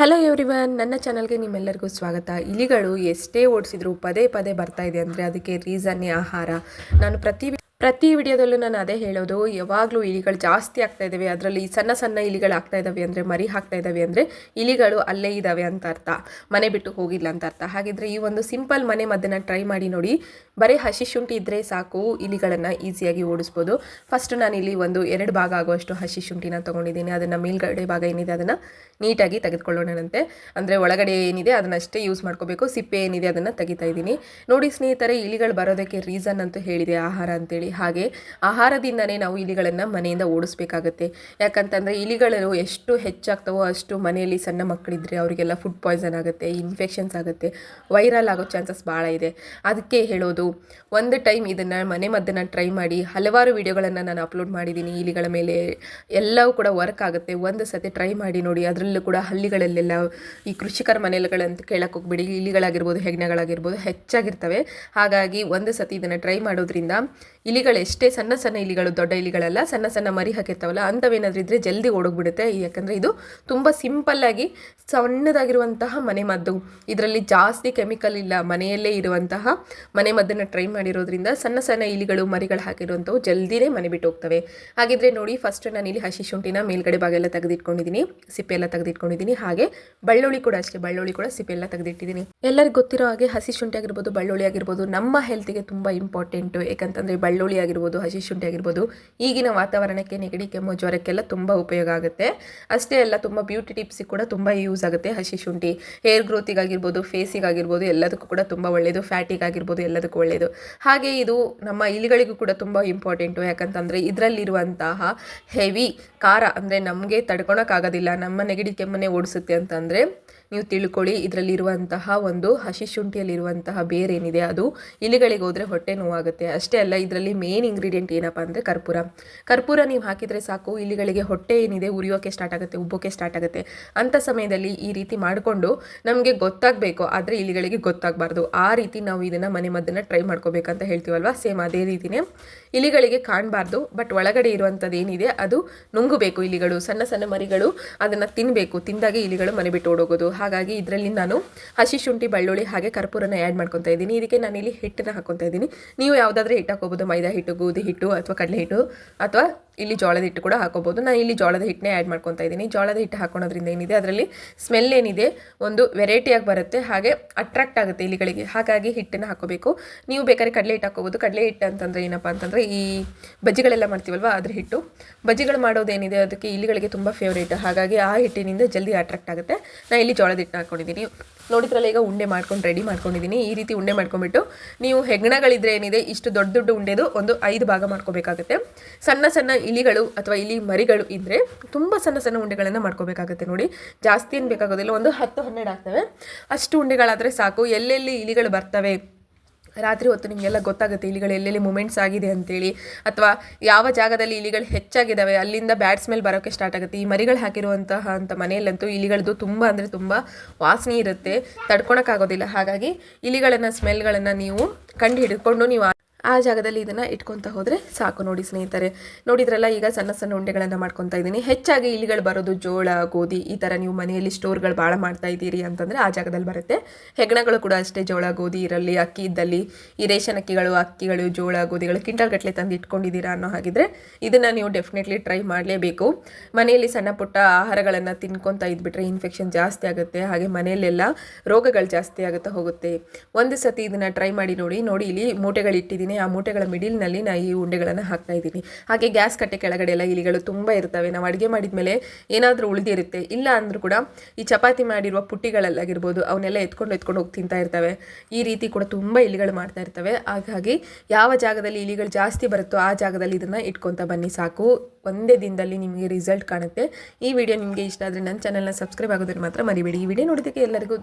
Hello everyone ನನ್ನ ಚಾನಲ್ಗೆ ನಿಮ್ಮೆಲ್ಲರಿಗೂ ಸ್ವಾಗತ. ಇಲಿಗಳು ಎಷ್ಟೇ ಓಡಿಸಿದ್ರು ಪದೇ ಪದೇ ಬರ್ತಾ ಇದೆ ಅಂದರೆ ಅದಕ್ಕೆ ರೀಸನ್ನೇ ಆಹಾರ. ನಾನು ಪ್ರತಿ ಪ್ರತಿ ವಿಡಿಯೋದಲ್ಲೂ ನಾನು ಅದೇ ಹೇಳೋದು, ಯಾವಾಗಲೂ ಇಲಿಗಳು ಜಾಸ್ತಿ ಆಗ್ತಾ ಇದ್ದಾವೆ ಅದರಲ್ಲಿ ಸಣ್ಣ ಸಣ್ಣ ಇಲಿಗಳು ಆಗ್ತಾ ಇದ್ದಾವೆ ಅಂದರೆ ಮರಿ ಹಾಕ್ತಾ ಇದ್ದಾವೆ ಅಂದರೆ ಇಲಿಗಳು ಅಲ್ಲೇ ಇದ್ದಾವೆ ಅಂತ ಅರ್ಥ. ಮನೆ ಬಿಟ್ಟು ಹೋಗಿಲ್ಲ ಅಂತ ಅರ್ಥ. ಹಾಗಿದ್ರೆ ಈ ಒಂದು ಸಿಂಪಲ್ ಮನೆ ಮದ್ದನ್ನು ಟ್ರೈ ಮಾಡಿ ನೋಡಿ. ಬರೀ ಹಸಿ ಶುಂಠಿ ಇದ್ದರೆ ಸಾಕು, ಇಲಿಗಳನ್ನು ಈಸಿಯಾಗಿ ಓಡಿಸ್ಬೋದು. ಫಸ್ಟ್ ನಾನು ಇಲ್ಲಿ ಒಂದು ಎರಡು ಭಾಗ ಆಗುವಷ್ಟು ಹಸಿ ಶುಂಠಿನ ತೊಗೊಂಡಿದ್ದೀನಿ. ಅದನ್ನು ಮೇಲ್ಗಡೆ ಭಾಗ ಏನಿದೆ ಅದನ್ನು ನೀಟಾಗಿ ತೆಗೆದುಕೊಳ್ಳೋಣಂತೆ ಅಂದರೆ ಒಳಗಡೆ ಏನಿದೆ ಅದನ್ನಷ್ಟೇ ಯೂಸ್ ಮಾಡ್ಕೋಬೇಕು. ಸಿಪ್ಪೆ ಏನಿದೆ ಅದನ್ನು ತೆಗಿತಾ ಇದ್ದೀನಿ. ನೋಡಿ ಸ್ನೇಹಿತರೆ, ಇಲಿಗಳು ಬರೋದಕ್ಕೆ ರೀಸನ್ ಅಂತೂ ಹೇಳಿದೆ, ಆಹಾರ ಅಂತೇಳಿ. ಹಾಗೆ ಆಹಾರದಿಂದನೇ ನಾವು ಇಲಿಗಳನ್ನು ಮನೆಯಿಂದ ಓಡಿಸ್ಬೇಕಾಗತ್ತೆ. ಯಾಕಂತಂದರೆ ಇಲಿಗಳು ಎಷ್ಟು ಹೆಚ್ಚಾಗ್ತವೋ ಅಷ್ಟು ಮನೆಯಲ್ಲಿ ಸಣ್ಣ ಮಕ್ಕಳಿದ್ರೆ ಅವರಿಗೆಲ್ಲ ಫುಡ್ ಪಾಯ್ಸನ್ ಆಗುತ್ತೆ ಇನ್ಫೆಕ್ಷನ್ಸ್ ಆಗುತ್ತೆ ವೈರಲ್ ಆಗೋ ಚಾನ್ಸಸ್ ಭಾಳ ಇದೆ. ಅದಕ್ಕೆ ಹೇಳೋದು, ಒಂದು ಟೈಮ್ ಇದನ್ನು ಮನೆ ಮದ್ದನ್ನು ಟ್ರೈ ಮಾಡಿ, ಹಲವಾರು ವಿಡಿಯೋಗಳನ್ನು ನಾನು ಅಪ್ಲೋಡ್ ಮಾಡಿದ್ದೀನಿ ಇಲಿಗಳ ಮೇಲೆ. ಎಲ್ಲವೂ ಕೂಡ ವರ್ಕ್ ಆಗುತ್ತೆ. ಒಂದು ಸತಿ ಟ್ರೈ ಮಾಡಿ ನೋಡಿ, ಅದರಲ್ಲೂ ಕೂಡ ಹಳ್ಳಿಗಳಲ್ಲೆಲ್ಲ ಈ ಕೃಷಿಕರ ಮನೆಗಳಂತ ಕೇಳಕ್ಕೆ ಹೋಗ್ಬೇಡಿ. ಇಲಿಗಳಾಗಿರ್ಬೋದು, ಹೆಗ್ಣಗಳಾಗಿರ್ಬೋದು, ಹೆಚ್ಚಾಗಿರ್ತವೆ. ಹಾಗಾಗಿ ಒಂದು ಸತಿ ಇದನ್ನು ಟ್ರೈ ಮಾಡೋದ್ರಿಂದ ಇಲಿಗಳು ಎಷ್ಟೇ ಸಣ್ಣ ಸಣ್ಣ ಇಲಿಗಳು, ದೊಡ್ಡ ಇಲಿಗಳೆಲ್ಲ, ಸಣ್ಣ ಸಣ್ಣ ಮರಿ ಹಾಕಿರ್ತಾವಲ್ಲ ಅಂಥವೇನಾದ್ರೂ ಇದ್ದರೆ ಜಲ್ದಿ ಓಡೋಗ್ಬಿಡುತ್ತೆ ಯಾಕಂದರೆ ಇದು ತುಂಬ ಸಿಂಪಲ್ಲಾಗಿ ಸಣ್ಣದಾಗಿರುವಂತಹ ಮನೆಮದ್ದು ಇದರಲ್ಲಿ ಜಾಸ್ತಿ ಕೆಮಿಕಲ್ ಇಲ್ಲ. ಮನೆಯಲ್ಲೇ ಇರುವಂತಹ ಮನೆಮದ್ದನ್ನು ಟ್ರೈ ಮಾಡಿರೋದ್ರಿಂದ ಸಣ್ಣ ಸಣ್ಣ ಇಲಿಗಳು, ಮರಿಗಳು ಹಾಕಿರುವಂಥವು ಜಲ್ದಿನೇ ಮನೆ ಬಿಟ್ಟು ಹೋಗ್ತವೆ. ಹಾಗಿದ್ರೆ ನೋಡಿ ಫಸ್ಟ್ ನಾನು ಇಲ್ಲಿ ಹಸಿ ಶುಂಠಿನ ಮೇಲ್ಗಡೆ ಭಾಗ ಎಲ್ಲ ತೆಗೆದಿಟ್ಕೊಂಡಿದ್ದೀನಿ ಸಿಪ್ಪೆ ಎಲ್ಲ ತೆಗೆದಿಟ್ಕೊಂಡಿದ್ದೀನಿ ಹಾಗೆ ಬಳ್ಳುಳ್ಳಿ ಕೂಡ ಅಷ್ಟೇ, ಬಳ್ಳುಳ್ಳಿ ಕೂಡ ಸಿಪ್ಪೆ ಎಲ್ಲ ತೆಗೆದಿಟ್ಟಿದ್ದೀನಿ ಎಲ್ಲರಿಗೂ ಗೊತ್ತಿರೋ ಹಾಗೆ ಹಸಿ ಶುಂಠಿ ಆಗಿರ್ಬೋದು, ಬಳ್ಳುಳ್ಳಿ ಆಗಿರ್ಬೋದು, ನಮ್ಮ ಹೆಲ್ತಿಗೆ ತುಂಬ ಇಂಪಾರ್ಟೆಂಟು ಯಾಕಂತಂದರೆ ಬೆಳ್ಳುಳ್ಳಿ ಆಗಿರ್ಬೋದು, ಹಸಿ ಶುಂಠಿ ಆಗಿರ್ಬೋದು, ಈಗಿನ ವಾತಾವರಣಕ್ಕೆ ನೆಗಡಿ, ಕೆಮ್ಮು, ಜ್ವರಕ್ಕೆಲ್ಲ ತುಂಬ ಉಪಯೋಗ ಆಗುತ್ತೆ. ಅಷ್ಟೇ ಅಲ್ಲ, ತುಂಬ ಬ್ಯೂಟಿ ಟಿಪ್ಸಿಗೆ ಕೂಡ ತುಂಬ ಯೂಸ್ ಆಗುತ್ತೆ ಹಸಿ ಶುಂಠಿ. ಹೇರ್ ಗ್ರೋತಿಗಾಗಿರ್ಬೋದು ಫೇಸಿಗಾಗಿರ್ಬೋದು ಎಲ್ಲದಕ್ಕೂ ಕೂಡ ತುಂಬ ಒಳ್ಳೆಯದು ಫ್ಯಾಟಿಗಾಗಿರ್ಬೋದು ಎಲ್ಲದಕ್ಕೂ ಒಳ್ಳೆಯದು ಹಾಗೆ ಇದು ನಮ್ಮ ಇಲಿಗಳಿಗೂ ಕೂಡ ತುಂಬ ಇಂಪಾರ್ಟೆಂಟು ಯಾಕಂತಂದರೆ ಇದರಲ್ಲಿರುವಂತಹ ಹೆವಿ ಖಾರ ಅಂದರೆ ನಮಗೆ ತಡ್ಕೊಳಕ್ಕಾಗೋದಿಲ್ಲ, ನಮ್ಮ ನೆಗಡಿ ಕೆಮ್ಮನೆ ಓಡಿಸುತ್ತೆ ಅಂತಂದರೆ ನೀವು ತಿಳ್ಕೊಳ್ಳಿ, ಇದರಲ್ಲಿರುವಂತಹ ಒಂದು ಹಸಿ ಶುಂಠಿಯಲ್ಲಿರುವಂತಹ ಬೇರೇನಿದೆ, ಅದು ಇಲಿಗಳಿಗೆ ಹೋದರೆ ಹೊಟ್ಟೆ ನೋವಾಗುತ್ತೆ. ಅಷ್ಟೇ ಅಲ್ಲ, ಇದರಲ್ಲಿ ಮೇನ್ ಇಂಗ್ರೀಡಿಯೆಂಟ್ ಏನಪ್ಪ ಅಂದರೆ ಕರ್ಪೂರ. ಕರ್ಪೂರ ನೀವು ಹಾಕಿದರೆ ಸಾಕು, ಇಲಿಗಳಿಗೆ ಹೊಟ್ಟೆ ಏನಿದೆ ಉರಿಯೋಕೆ ಸ್ಟಾರ್ಟ್ ಆಗುತ್ತೆ, ಉಬ್ಬೋಕೆ ಸ್ಟಾರ್ಟ್ ಆಗುತ್ತೆ. ಅಂಥ ಸಮಯದಲ್ಲಿ ಈ ರೀತಿ ಮಾಡಿಕೊಂಡು ನಮಗೆ ಗೊತ್ತಾಗಬೇಕು, ಆದರೆ ಇಲಿಗಳಿಗೆ ಗೊತ್ತಾಗಬಾರ್ದು. ಆ ರೀತಿ ನಾವು ಇದನ್ನು ಮನೆ ಮದ್ದನ್ನು ಟ್ರೈ ಮಾಡ್ಕೋಬೇಕಂತ ಹೇಳ್ತೀವಲ್ವ? ಸೇಮ್ ಅದೇ ರೀತಿಯೇ ಇಲಿಗಳಿಗೆ ಕಾಣಬಾರ್ದು ಬಟ್ ಒಳಗಡೆ ಇರುವಂಥದ್ದು ಏನಿದೆ ಅದು ನುಂಗಬೇಕು ಇಲಿಗಳು. ಸಣ್ಣ ಸಣ್ಣ ಮರಿಗಳು ಅದನ್ನು ತಿನ್ನಬೇಕು ತಿಂದಾಗೆ ಇಲಿಗಳು ಮನೆ ಬಿಟ್ಟು ಓಡೋಗೋದು. ಹಾಗಾಗಿ ಇದರಲ್ಲಿ ನಾನು ಹಸಿ ಶುಂಠಿ, ಬೆಳ್ಳುಳ್ಳಿ ಹಾಗೆ ಕರ್ಪೂರನ ಆ್ಯಡ್ ಮಾಡ್ಕೊತಾ ಇದ್ದೀನಿ. ಇದಕ್ಕೆ ನಾನು ಇಲ್ಲಿ ಹಿಟ್ಟನ್ನು ಹಾಕೊತಾ ಇದ್ದೀನಿ. ನೀವು ಯಾವುದಾದ್ರೂ ಹಿಟ್ಟು ಹಾಕೋಬೋದು ಮೈದಾ ಹಿಟ್ಟು ಗೋಧಿ ಹಿಟ್ಟು ಅಥವಾ ಕಡಲೆ ಹಿಟ್ಟು ಅಥವಾ ಇಲ್ಲಿ ಜೋಳದ ಹಿಟ್ಟು ಕೂಡ ಹಾಕೋಬೋದು. ನಾನು ಇಲ್ಲಿ ಜೋಳದ ಹಿಟ್ಟನ್ನೇ ಆ್ಯಡ್ ಮಾಡ್ಕೊತಾ ಇದ್ದೀನಿ. ಜೋಳದ ಹಿಟ್ಟು ಹಾಕೋಣೋದ್ರಿಂದ ಏನಿದೆ? ಅದರಲ್ಲಿ ಸ್ಮೆಲ್ ಏನಿದೆ? ಒಂದು ವೆರೈಟಿಯಾಗಿ ಬರುತ್ತೆ. ಹಾಗೆ ಅಟ್ರಾಕ್ಟ್ ಆಗುತ್ತೆ ಇಲಿಗಳಿಗೆ. ಹಾಗಾಗಿ ಹಿಟ್ಟನ್ನು ಹಾಕೋಬೇಕು. ನೀವು ಬೇಕಾದ್ರೆ ಕಡಲೆ ಹಿಟ್ಟು ಹಾಕೋಬೋದು. ಕಡಲೆ ಹಿಟ್ಟು ಅಂತಂದರೆ ಏನಪ್ಪ ಅಂತಂದರೆ ಈ ಬಜ್ಜಿಗಳೆಲ್ಲ ಮಾಡ್ತೀವಲ್ವ? ಅದ್ರ ಹಿಟ್ಟು. ಬಜ್ಜಿಗಳು ಮಾಡೋದೇನಿದೆ ಅದಕ್ಕೆ ಇಲಿಗಳಿಗೆ ತುಂಬ ಫೇವ್ರೇಟ್ ಹಾಗಾಗಿ ಆ ಹಿಟ್ಟಿನಿಂದ ಜಲ್ದಿ ಅಟ್ರಾಕ್ಟ್ ಆಗುತ್ತೆ. ನಾನು ಇಲ್ಲಿ ಜೋಳದ ಹಿಟ್ಟು ಹಾಕ್ಕೊಂಡಿದ್ದೀನಿ ನೋಡಿದ್ರಲ್ಲ, ಈಗ ಉಂಡೆ ಮಾಡ್ಕೊಂಡು ರೆಡಿ ಮಾಡ್ಕೊಂಡಿದ್ದೀನಿ. ಈ ರೀತಿ ಉಂಡೆ ಮಾಡ್ಕೊಂಬಿಟ್ಟು ನೀವು ಹೆಗ್ಣಗಳಿದ್ರೆ ಏನಿದೆ? ಇಷ್ಟು ದೊಡ್ಡ ದೊಡ್ಡ ಉಂಡೆದು ಒಂದು ಐದು ಭಾಗ ಮಾಡ್ಕೋಬೇಕಾಗುತ್ತೆ. ಸಣ್ಣ ಸಣ್ಣ ಇಲಿಗಳು ಅಥವಾ ಇಲಿ ಮರಿಗಳು ಇದ್ರೆ ತುಂಬ ಸಣ್ಣ ಸಣ್ಣ ಉಂಡೆಗಳನ್ನು ಮಾಡ್ಕೋಬೇಕಾಗುತ್ತೆ ನೋಡಿ. ಜಾಸ್ತಿ ಏನು ಬೇಕಾಗೋದಿಲ್ಲ, ಒಂದು ಹತ್ತು ಹನ್ನೆರಡು ಆಗ್ತವೆ. ಅಷ್ಟು ಉಂಡೆಗಳಾದರೆ ಸಾಕು. ಎಲ್ಲೆಲ್ಲಿ ಇಲಿಗಳು ಬರ್ತವೆ? ರಾತ್ರಿ ಹೊತ್ತು ನಿಮಗೆಲ್ಲ ಗೊತ್ತಾಗುತ್ತೆ ಇಲಿಗಳು ಎಲ್ಲೆಲ್ಲಿ ಮೂಮೆಂಟ್ಸ್ ಆಗಿದೆ ಅಂತೇಳಿ. ಅಥವಾ ಯಾವ ಜಾಗದಲ್ಲಿ ಇಲಿಗಳು ಹೆಚ್ಚಾಗಿದ್ದಾವೆ ಅಲ್ಲಿಂದ ಬ್ಯಾಡ್ ಸ್ಮೆಲ್ ಬರೋಕ್ಕೆ ಸ್ಟಾರ್ಟ್ ಆಗುತ್ತೆ. ಈ ಮರಿಗಳು ಹಾಕಿರುವಂತಹ ಅಂತ ಮನೆಯಲ್ಲಂತೂ ಇಲಿಗಳದ್ದು ತುಂಬ ಅಂದರೆ ತುಂಬ ವಾಸನೆ ಇರುತ್ತೆ. ತಡ್ಕೊಳಕ್ಕಾಗೋದಿಲ್ಲ. ಹಾಗಾಗಿ ಇಲಿಗಳನ್ನು, ಸ್ಮೆಲ್ಗಳನ್ನು ನೀವು ಕಂಡು ನೀವು ಆ ಜಾಗದಲ್ಲಿ ಇದನ್ನು ಇಟ್ಕೊತಾ ಹೋದರೆ ಸಾಕು ನೋಡಿ ಸ್ನೇಹಿತರೆ. ನೋಡಿದ್ರಲ್ಲ, ಈಗ ಸಣ್ಣ ಸಣ್ಣ ಉಂಡೆಗಳನ್ನು ಮಾಡ್ಕೊತಾ ಇದ್ದೀನಿ. ಹೆಚ್ಚಾಗಿ ಇಲಿಗಳು ಬರೋದು ಜೋಳ, ಗೋಧಿ, ಈ ಥರ ನೀವು ಮನೆಯಲ್ಲಿ ಸ್ಟೋರ್ಗಳು ಭಾಳ ಮಾಡ್ತಾ ಇದ್ದೀರಿ ಅಂತಂದರೆ ಆ ಜಾಗದಲ್ಲಿ ಬರುತ್ತೆ. ಹೆಗ್ಣಗಳು ಕೂಡ ಅಷ್ಟೇ ಜೋಳ, ಗೋಧಿ ಇರಲಿ, ಅಕ್ಕಿ ಇದ್ದಲ್ಲಿ ಈ ರೇಷನ್ ಅಕ್ಕಿಗಳು ಅಕ್ಕಿಗಳು, ಜೋಳ, ಗೋಧಿಗಳು ಕಿಂಟಲ್ ಗಟ್ಟಲೆ ತಂದು ಇಟ್ಕೊಂಡಿದ್ದೀರಾ ಅನ್ನೋ ಹಾಗಿದ್ರೆ ಇದನ್ನು ನೀವು ಡೆಫಿನೆಟ್ಲಿ ಟ್ರೈ ಮಾಡಲೇಬೇಕು. ಮನೆಯಲ್ಲಿ ಸಣ್ಣ ಪುಟ್ಟ ಆಹಾರಗಳನ್ನು ತಿನ್ಕೊತಾ ಇದ್ಬಿಟ್ರೆ ಇನ್ಫೆಕ್ಷನ್ ಜಾಸ್ತಿ ಆಗುತ್ತೆ. ಹಾಗೆ ಮನೆಯಲ್ಲೆಲ್ಲ ರೋಗಗಳು ಜಾಸ್ತಿ ಆಗುತ್ತಾ ಹೋಗುತ್ತೆ. ಒಂದು ಸತಿ ಇದನ್ನು ಟ್ರೈ ಮಾಡಿ ನೋಡಿ ನೋಡಿ ಇಲ್ಲಿ ಮೂಟೆಗಳು ಇಟ್ಟಿದ್ದೀನಿ ಆ ಮೂಟೆಗಳ ಮಿಡಿಲ್ನಲ್ಲಿ ನಾ ಈ ಉಂಡೆಗಳನ್ನು ಹಾಕ್ತಾ ಇದ್ದೀನಿ. ಹಾಗೆ ಗ್ಯಾಸ್ ಕಟ್ಟೆ ಕೆಳಗಡೆ ಎಲ್ಲ ಇಲಿಗಳು ತುಂಬ ಇರ್ತವೆ. ನಾವು ಅಡುಗೆ ಮಾಡಿದ ಮೇಲೆ ಏನಾದರೂ ಉಳಿದಿರುತ್ತೆ, ಇಲ್ಲ ಅಂದರೂ ಕೂಡ ಈ ಚಪಾತಿ ಮಾಡಿರುವ ಪುಟ್ಟಿಗಳಲ್ಲಾಗಿರ್ಬೋದು, ಅವನ್ನೆಲ್ಲ ಎತ್ಕೊಂಡು ಎತ್ಕೊಂಡು ಹೋಗಿ ತಿಂತಾ ಇರ್ತವೆ. ಈ ರೀತಿ ಕೂಡ ತುಂಬ ಇಲಿಗಳು ಮಾಡ್ತಾ ಇರ್ತವೆ. ಹಾಗಾಗಿ ಯಾವ ಜಾಗದಲ್ಲಿ ಇಲಿಗಳು ಜಾಸ್ತಿ ಬರುತ್ತೋ ಆ ಜಾಗದಲ್ಲಿ ಇದನ್ನು ಇಟ್ಕೊತಾ ಬನ್ನಿ ಸಾಕು. ಒಂದೇ ದಿನದಲ್ಲಿ ನಿಮಗೆ ರಿಸಲ್ಟ್ ಕಾಣುತ್ತೆ. ಈ ವಿಡಿಯೋ ನಿಮಗೆ ಇಷ್ಟ ಆದರೆ ನನ್ನ ಚಾನಲ್ನ ಸಬ್ಸ್ಕ್ರೈಬ್ ಆಗೋದನ್ನು ಮಾತ್ರ ಮರಿಬೇಡಿ. ಈ ವಿಡಿಯೋ ನೋಡೋದಕ್ಕೆ ಎಲ್ಲರಿಗೂ